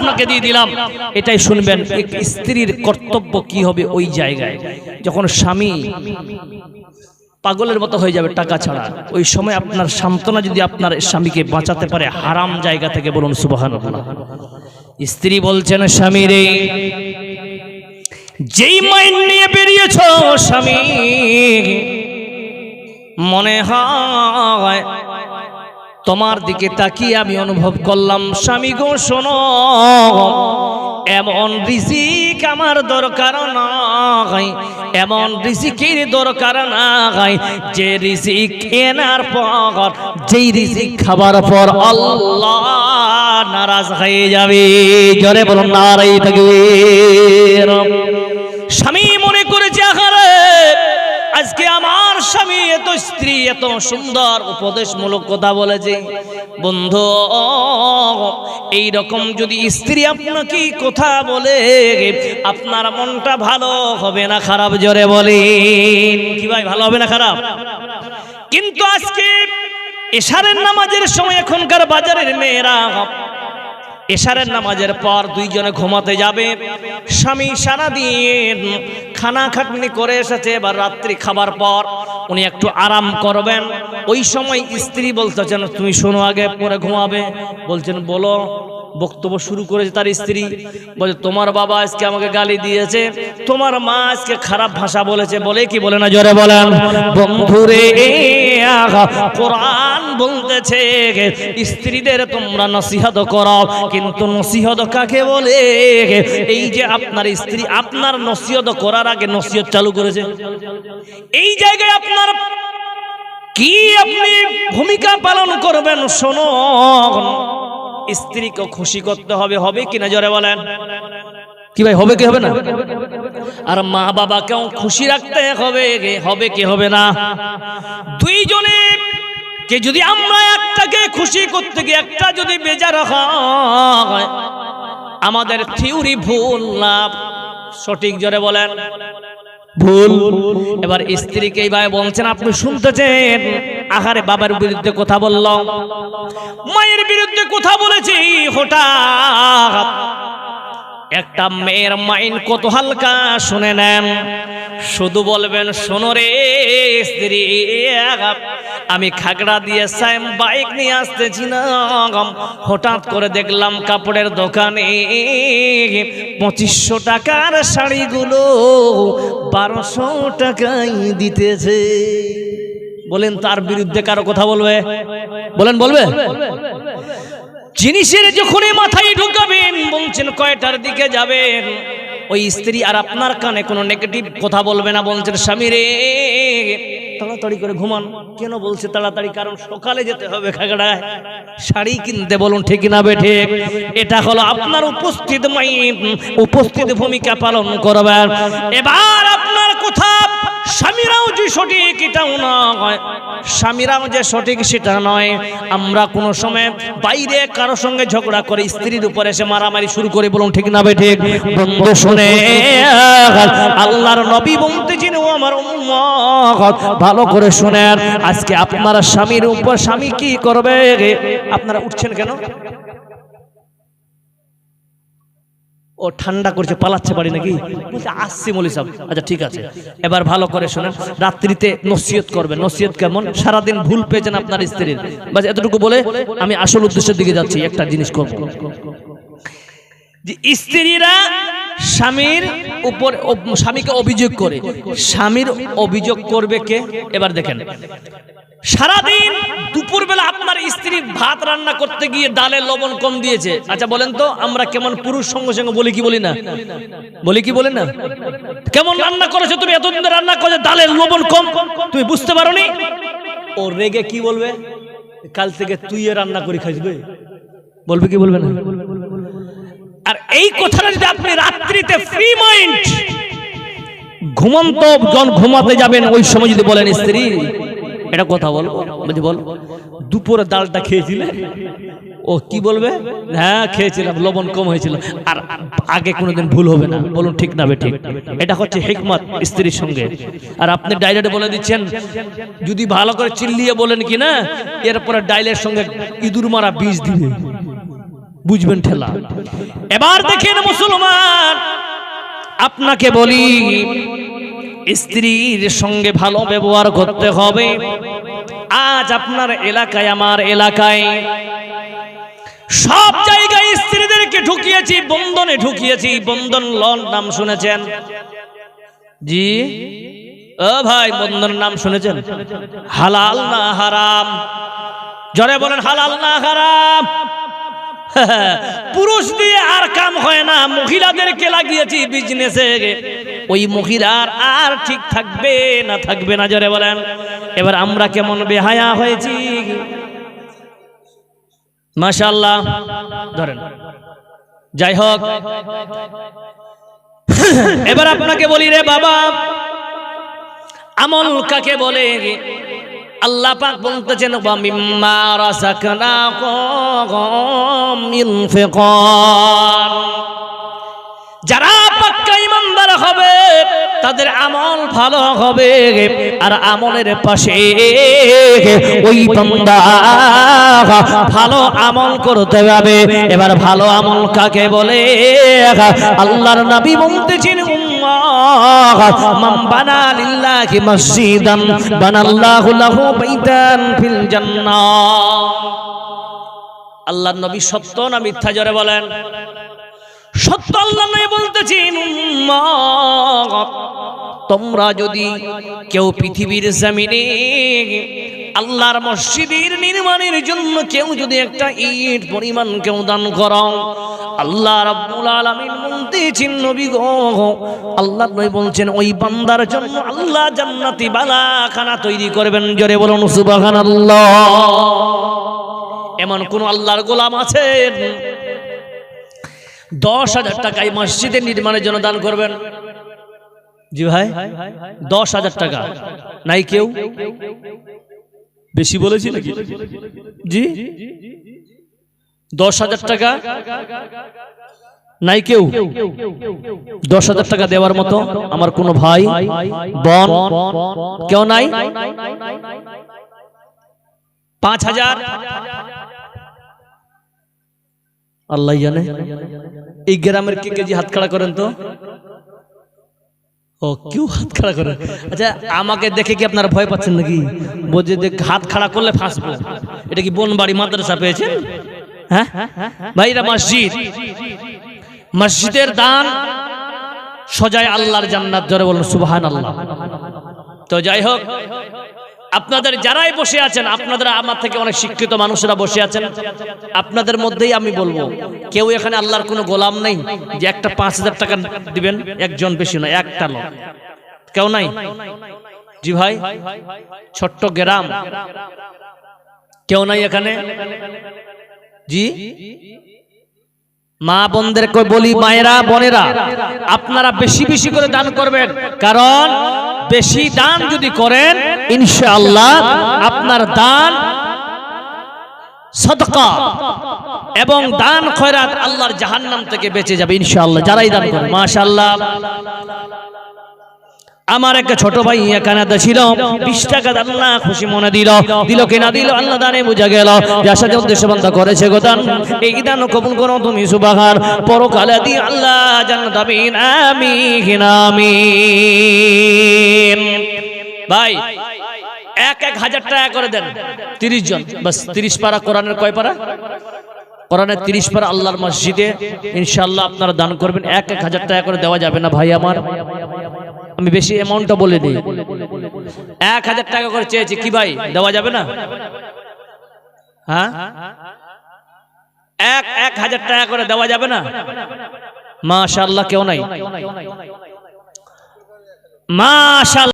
আপনাকে দিয়ে দিলাম। এটাই শুনবেন স্ত্রীর কর্তব্য কি হবে ওই জায়গায়। যখন স্বামী পাগলের মতো হয়ে যাবে টাকা ছাড়া, ওই সময় আপনার সান্ত্বনা যদি আপনার স্বামীকে বাঁচাতে পারে, হারাম জায়গা থেকে বলুন সুবাহান স্ত্রী বলছেন, স্বামী রে, যেই মাইন নিয়ে বেরিয়েছ স্বামী, মনে হয় তোমার দিকে তাকিয়ে আমি অনুভব করলাম, স্বামী গো, শোনো, এমন রিজিক আমার দরকার নাই, এমন রিজিকের দরকার নাই, যে রিজিক কেনার পর, যেই রিজিক খাবার পর আল্লাহ নারাজ হয়ে যাবে। জরে বলুন, নারাই থাকবে স্বামী, এত স্ত্রী, এত সুন্দর, উপদেশমূলক কথা বলেছে। বন্ধু এই রকম যদি স্ত্রী আপনাকে কথা বলে, আপনার মনটা ভালো হবে না খারাপ? জোরে বলেন। কি ভাই, ভালো হবে না খারাপ? কিন্তু আজকে এশারের নামাজের সময় এখনকার বাজারের মেয়েরা, এশারের নামাজের পর দুইজনে ঘুমাতে যাবে। স্বামী সারাদিন খানা খাটনি করে এসেছে, এবার রাত্রি খাবার পর উনি একটু আরাম করবেন। ওই সময় স্ত্রী বলতেছেন তুমি শোনো আগে, পরে ঘুমাবে। বলছেন, বলো। বক্তব্য শুরু করেছে তার স্ত্রী। বলে তোমার বাবা আজকে আমাকে গালি দিয়েছে, তোমার মা আজকে খারাপ ভাষা বলেছে। বলে কি বলে না, জোরে বলেন। বন্ধুরে কোরআন বলতেছে স্ত্রীদের তোমরা নসিহত করো, কিন্তু নসিহত কাকে বলে এই যে আপনার স্ত্রী আপনার নসিহত করার আগে নসিহত চালু করেছে। এই জায়গায় আপনার কি আপনি ভূমিকা পালন করবেন শোনো। স্ত্রীকে খুশি করতে হবে হবে কিনা জোরে বলেন। কি ভাই, হবে কি, হবে না? আর মা বাবাকেও খুশি রাখতে হবে হবে কি, হবে না? দুইজনে কে যদি আমরা একটাকে খুশি করতে গিয়ে একটা যদি বেজার হয়, আমাদের থিওরি ভুল লাভ সঠিক জোরে বলেন। ভুল। এবার স্ত্রীকে এইভাবে বলছেন, আপনি শুনতেছেন? আহারে, বাবার বিরুদ্ধে কথা বলল মায়ের বিরুদ্ধে কথা বলেছি, হঠাৎ। একটা মেয়ের মাইন কত হালকা, শুনে নেন। শুধু বলবেন, শোনো রে স্ত্রী আমি খাগড়া দিয়ে সাইম বাইক নিয়ে আসতেছি না হঠাৎ করে দেখলাম কাপড়ের দোকানে পঁচিশশো টাকার শাড়িগুলো বারোশো টাকায় দিতেছে। বলেন, তার বিরুদ্ধে কারও কথা বলবে? বলেন, বলবে? জিনিসের যখনই মাথায় ঢুকাবেন, বলছেন, কয়টার দিকে যাবেন? ওই স্ত্রী আর আপনার কানে কোনো নেগেটিভ কথা বলবে না বলছেন স্বামী রে, তাড়াতাড়ি করে ঘুমান। কেন বলছে, তাড়াতাড়ি, কারণ সকালে যেতে হবে খাগড়ায়। শাড়ি কিনতে বলুন, ঠিক না বেঠে এটা হলো আপনার উপস্থিত মাই উপস্থিত ভূমিকা পালন করবেন এবার আপনার কথা, স্বামীরাও যে সঠিক, এটাও নয়। স্বামীরাও যে সঠিক সেটা নয়। আমরা কোনো সময় বাইরে কারও সঙ্গে ঝগড়া করে স্ত্রীর উপরে এসে মারামারি শুরু করে, বলুন ঠিক না ঠিক? বন্ধু শুনে, আল্লাহর নবী বলতে ও আমার ভালো করে শুনেন আজকে আপনারা স্বামীর উপর স্বামী কি করবে? আপনারা উঠছেন কেন? ও ঠান্ডা করছে, পালাচ্ছে বাড়ি নাকি? আসছি মলি সাহেব। আচ্ছা ঠিক আছে। এবার ভালো করে শোনেন, রাত্রিতে নসিহত করবেন। নসিহত কেমন? সারাদিন ভুল পেয়েছেন আপনার স্ত্রীর। বাস এতটুকু বলে আমি আসল উদ্দেশ্যের দিকে যাচ্ছি, একটা জিনিস করব। স্ত্রীরা স্বামীর উপর স্বামীকে অভিযোগ করে। স্বামীর অভিযোগ করবে কে? এবার দেখেন। সারাদিন দুপুরবেলা আপনার স্ত্রী ভাত রান্না করতে গিয়ে ডালে লবণ কম দিয়েছে। আচ্ছা বলেন তো, আমরা কেমন পুরুষ সঙ্গে সঙ্গে বলি কি বলি না? বলি কি বলি না? কেমন রান্না করেছ তুমি? এতদিন রান্না করে ডালে লবণ কম। তুমি বুঝতে পারোনি? ও রেগে কি বলবে? কাল থেকে তুই রান্না করে খাইবে বলবে কি বলবে না? আর এই কথাটা যদি আপনি রাত্রিতে ফ্রি মাইন্ড ঘুমন্ত জন ঘুমাতে যাবেন, ওই সময় যদি বলেন, স্ত্রী এটা কথা বল, বলছি বল। দুপুরে ডালটা খেয়েছিলে? ও, কি বলবে? হ্যাঁ খেয়েছিলাম, লবণ কম হয়েছিল। আর আগে কোনোদিন ভুল হবে না, বলুন ঠিক না ঠিক এটা হচ্ছে হিকমত স্ত্রীর সঙ্গে। আর আপনি ডাইরেক্ট বলে দিচ্ছেন, যদি ভালো করে চিল্লিয়ে বলেন কি না এরপরে ডাইলের সঙ্গে ইঁদুর মারা বীজ দিবে। বুঝবেন ঠেলা। এবার দেখেন মুসলমান, আপনাকে বলি স্ত্রীর সঙ্গে ভালো ব্যবহার করতে হবে। আজ আপনার এলাকায়, আমার এলাকায় সব জায়গায় স্ত্রীদেরকে ঢুকিয়েছি, বন্ধনে ঢুকিয়েছি, বন্ধন লন নাম শুনেছেন? জি? ও ভাই, বন্ধনের নাম শুনেছেন? হালাল না হারাম? জরে বলেন, হালাল না হারাম? পুরুষ দিয়ে আর কাম হয় না, মহিলাদেরকে লাগিয়েছি বিজনেসে ওই মহিলার আর ঠিক থাকবে না থাকবে না, জরে বলেন। এবার আমরা কেমন বেহায়া হয়েছি। মাশাল্লাহ ধরেন। যাই হোক। এবার আপনাকে বলি রে বাবা, আমল কাকে বলে? আল্লাহ পাক বলতেছেন যারা হবে, তাদের আমল ভালো হবে, আর আমলের পাশে ওই বান্দা ভালো আমল করতে হবে এবার ভালো আমল কাকে বলে? আল্লাহর নবী বলতেছেন মান আল্লাহর নবী সত্য না মিথ্যা জোরে বলেন? সত্য আল্লাহ বলতেছেন উম্মত, তোমরা যদি কেউ পৃথিবীর জমিনে আল্লাহর মসজিদের নির্মাণের জন্য কেউ যদি একটা ইট পরিমাণ কেউ দান করো আল্লাহ রাব্বুল আলামিন বলতেছেন নবী গো আল্লাহ নবী বলছেন ওই বান্দার জন্য আল্লাহ জান্নাতি বালাখানা তৈরি করবেন জোরে বলুন সুবহানাল্লাহ। এমন কোন আল্লাহর গোলাম আছেন? দশ হাজার টাকা এই মসজিদের নির্মাণের জন্য দান করবেন। জি ভাই, দশ হাজার টাকা। নাই কেউ? বেশি বলেছি নাকি? জি? দশ হাজার টাকা? নাই কেউ? দশ হাজার টাকা দেওয়ার মতো আমার কোনো ভাই, বোন কেউ নাই? পাঁচ হাজার? আল্লাহ জানে। এই গ্রামের কে কেজি হাত খাড়া করেন তো? ও, কেউ হাত খাড়া করেন আচ্ছা আমাকে দেখে কি আপনারা ভয় পাচ্ছেন নাকি? বলছে যে হাত খাড়া করলে ফাঁসবো। এটা কি বনবাড়ি মাদ্রাসা পেয়েছেন? হ্যাঁ? ভাই এটা মসজিদ। মসজিদের দান সজায় আল্লাহর জান্নাত ধরে বলুন সুবহান আল্লাহ তো যাই হোক আপনাদের যারাই বসে আছেন, আপনাদের আমার থেকে অনেক শিক্ষিত মানুষেরা বসে আছেন। আপনাদের মধ্যেই আমি বলব, কেউ এখানে আল্লাহর কোনো গোলাম নেই যে একটা পাঁচ হাজার টাকা দিবেন, একজন বেশি নয়, একটা লোক। কেউ নাই? জি ভাই, ছোট্ট গ্রাম। কেউ নাই এখানে? জি? মা বোনদেরকে বলি, মায়েরা, বোনেরা, আপনারা বেশি বেশি করে দান করবেন। কারণ বেশি দান যদি করেন, ইনশাআল্লাহ আপনার দান সদকা এবং দান খয়রাত আল্লাহর জাহান্নাম থেকে বেঁচে যাবে ইনশাআল্লাহ। যারাই দান করেন, মাশাআল্লাহ। আমার একটা ছোট ভাই কানাদা ছিল, বিশ টাকা না খুশি মনে দিল দিল কিনা দিল, আল্লাহ দানে বোঝা গেল, যার সাথে উদ্দেশ্য বন্ধ করেছে গো দান এই দান কবুল করো তুমি সুবাহার পরকালে দি আল্লাহ জান্নাত আমিন আমিন আমিন। ভাই, এক এক হাজার টাকা করে দেন, তিরিশ জন, বাস তিরিশ পারা কোরআনের কয় পারা? কোরআনের তিরিশ পারা আল্লাহর মসজিদে ইনশাল্লাহ আপনারা দান করবেন, এক এক হাজার টাকা করে দেওয়া যাবে না ভাই আমার। আমি বেশি অ্যামাউন্টটা বলে দিই। এক হাজার টাকা করে চেয়েছি, কি ভাই? দেওয়া যাবে না? হ্যাঁ? এক এক হাজার টাকা করে দেওয়া যাবে না? মাশাল্লাহ কেউ নাই। মাশাল্লাহ